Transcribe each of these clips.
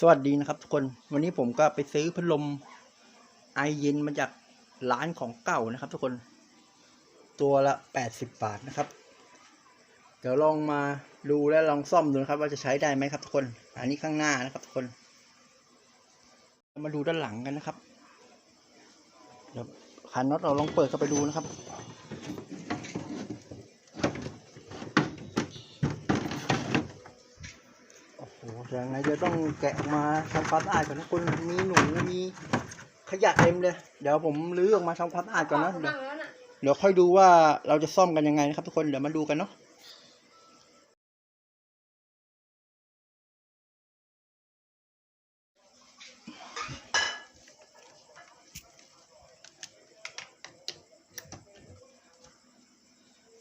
สวัสดีนะครับทุกคนวันนี้ผมก็ไปซื้อพัดลมไอเย็นมาจากร้านของเก่านะครับ ทุกคน ตัวละแปดสิบบาทนะครับ เดี๋ยวลองมาดูและลองซ่อมดูนะครับ ว่าจะใช้ได้ไหมครับทุกคน อันนี้ข้างหน้านะครับทุกคน มาดูด้านหลังกันนะครับเดี๋ยวคันน็อตเราลองเปิดเข้าไปดูนะครับ อ้โหยังไงเดี๋ยวต้องแกะมาทำความสะอาดก่อนนะคุณมีหนูมีขยะเต็มเลย เดี๋ยวผมรื้อออกมาทำความสะอาดก่อนนะเดี๋ยวเดี๋ยวค่อยดูว่าเราจะซ่อมกันยังไงนะครับ ทุกคนเดี๋ยวมาดูกันเนาะ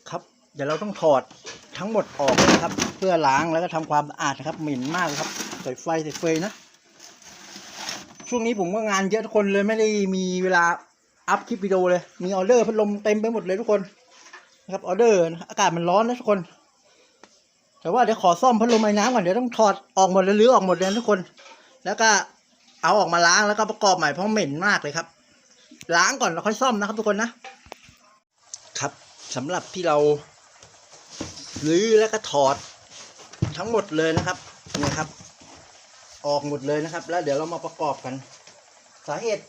ครับ เดี๋ยวเราต้องถอด ทั้งหมดออกนะครับ เพื่อล้างแล้วก็ทำความสะอาดนะครับ เหม็นมากเลยครับใส่ไฟใส่เฟยนะ ช่วงนี้ผมก็งานเยอะทุกคนเลยไม่ได้มีเวลาอัพคลิปวิดีโอเลย มีออเดอร์พัดลมเต็มไปหมดเลยทุกคนนะครับออเดอร์อากาศมันร้อนนะทุกคน แต่ว่าเดี๋ยวขอซ่อมพัดลมไอ้น้ำก่อนเดี๋ยวต้องถอดออกหมดเลยรื้อออกหมดเลยทุกคน แล้วก็เอาออกมาล้างแล้วก็ประกอบใหม่เพราะเหม็นมากเลยครับ ล้างก่อนแล้วค่อยซ่อมนะครับทุกคนนะครับสำหรับที่เรา รื้อแล้วก็ถอดทั้งหมดเลยนะครับเนี่ยครับ ออกหมดเลยนะครับ แล้วเดี๋ยวเรามาประกอบกัน สาเหตุ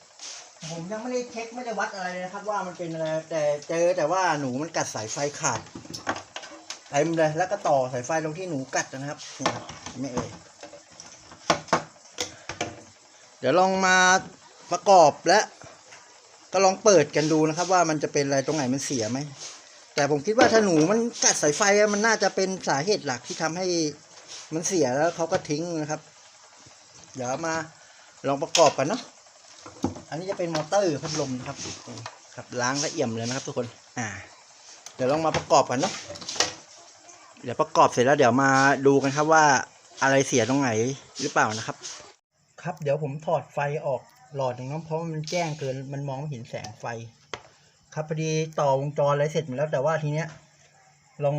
ผมยังไม่ได้เช็คไม่ได้วัดอะไรเลยนะครับ ว่ามันเป็นอะไรแต่เจอแต่ว่าหนูมันกัดสายไฟขาดเต็มเลยแล้วก็ต่อสายไฟลงที่หนูกัดนะครับนี่ครับไม่เอ่ยเดี๋ยวลองมาประกอบและก็ลองเปิดกันดูนะครับ ว่ามันจะเป็นอะไรตรงไหนมันเสียไหม แต่ผมคิดว่าถ้าหนูมันกัดสายไฟมันน่าจะเป็นสาเหตุหลักที่ทำให้มันเสียแล้วเขาก็ทิ้งนะครับ เดี๋ยวมาลองประกอบกันเนาะอันนี้จะเป็นมอเตอร์พัดลมนะครับครับล้างละเอี่ยมเลยนะครับทุกคน อ่า เดี๋ยวลองมาประกอบกันเนาะเดี๋ยวประกอบเสร็จแล้วเดี๋ยวมาดูกันครับว่าอะไรเสียตรงไหนหรือเปล่านะครับ ครับเดี๋ยวผมถอดไฟออกหลอดหนึ่งนาะเพราะมันแจ้งเกินมันมองไม่เห็นแสงไฟ ครับพอดีต่อวงจรอะไรเสร็จหมดแล้วแต่ว่าทีเนี้ย ลอง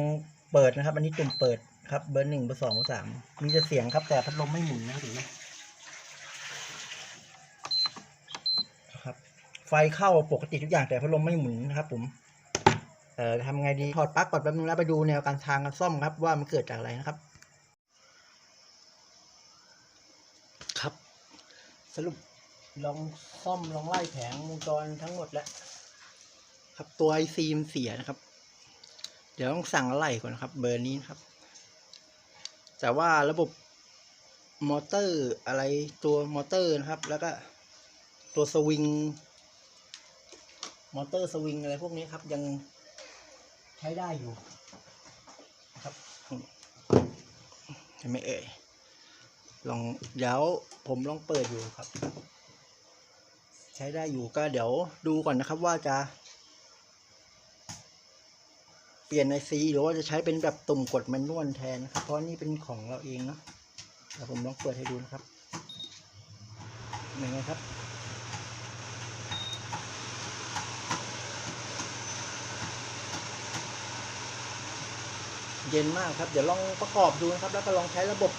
เปิดนะครับ อันนี้ตุ่มเปิดครับ เบอร์หนึ่งเบอร์สองเบอร์สามมีแต่เสียงครับ แต่พัดลมไม่หมุนนะครับเห็นไหมครับ ไฟเข้าปกติทุกอย่างแต่พัดลมไม่หมุนนะครับผมเอ่อทำไงดีถอดปลั๊กก่อนแป๊บนึงแล้วไปดูแนวการทางการซ่อมครับ ว่ามันเกิดจากอะไรนะครับ ครับ สรุปลองซ่อมลองไล่แผงวงจรทั้งหมดแล้ว ครับตัวไอซีมเสียนะครับ เดี๋ยวต้องสั่งอะไรก่อนนะครับ เบอร์นี้นะครับ แต่ว่าระบบมอเตอร์อะไรตัวมอเตอร์นะครับ แล้วก็ตัวสวิงมอเตอร์สวิงอะไรพวกนี้ครับ ยังใช้ได้อยู่นะครับไหมเอ่ยลองเดี๋ยวผมลองเปิดอยู่ครับ ใช้ได้อยู่ก็เดี๋ยวดูก่อนนะครับว่าจะ เปลี่ยนไอซีหรือว่าจะใช้เป็นแบบตุ่มกดแมนนวลแทนนะครับ เพราะนี่เป็นของเราเองเนาะเดี๋ยวผมลองเปิดให้ดูนะครับยังไงครับเย็นมากครับเดี๋ยวลองประกอบดูนะครับ แล้วก็ลองใช้ระบบ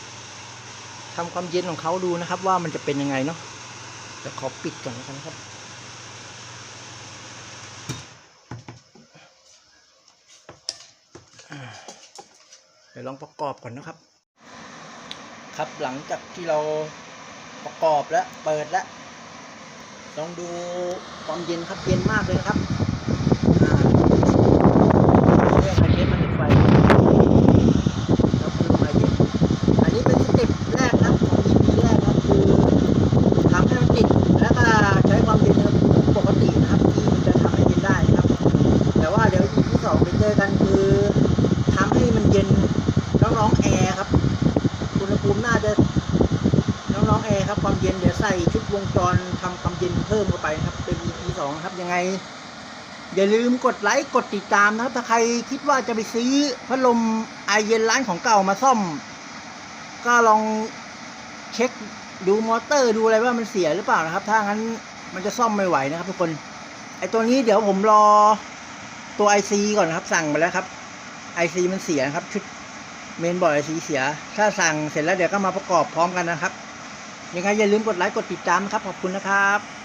ทำความเย็นของเขาดูนะครับ ว่ามันจะเป็นยังไงเนาะเดี๋ยวขอปิดก่อนแล้วกันนะครับ ดี๋ยวลองประกอบก่อนนะครับ ครับหลังจากที่เราประกอบแล้วเปิดแล้วลองดูความเย็นครับเย็นมากเลยนะครับอ่าเรื่องไฟเย็นมันเป็นไฟครับคือไฟเย็นอันนี้เป็นสเต็ปแรกนะของ EP แรกนะคือทำให้มันติดแล้วก็ใช้ความเย็นปกตินะครับ ที่มันจะทำให้เย็นได้นะครับ แต่ว่าเดี๋ยว EP สองไปเจอกันคือทำให้มันเย็นน้องๆแอร์ครับอุณหภูมิน่าจะน้องๆแอร์ครับความ เย็นเดี๋ยวใส่ชุดวงจรทำความเย็นเพิ่มเข้าไปนะครับ เป็น EP สองครับยังไง อย่าลืมกดไลค์กดติดตามนะครับ ถ้าใครคิดว่าจะไปซื้อพัดลมไอเย็นร้านของเก่ามาซ่อม ก็ลองเช็คดูมอเตอร์ดูอะไรว่ามันเสียหรือเปล่านะครับ ถ้างั้นมันจะซ่อมไม่ไหวนะครับทุกคนไอตัวนี้เดี๋ยวผมรอตัว IC ก่อนนะครับ สั่งมาแล้วครับ IC มันเสียครับชุดเมนบอร์ด IC เสีย ถ้าสั่งเสร็จแล้วเดี๋ยวก็มาประกอบพร้อมกันนะครับ ยังไงอย่าลืมกดไลค์กดติดตามนะครับ ขอบคุณนะครับ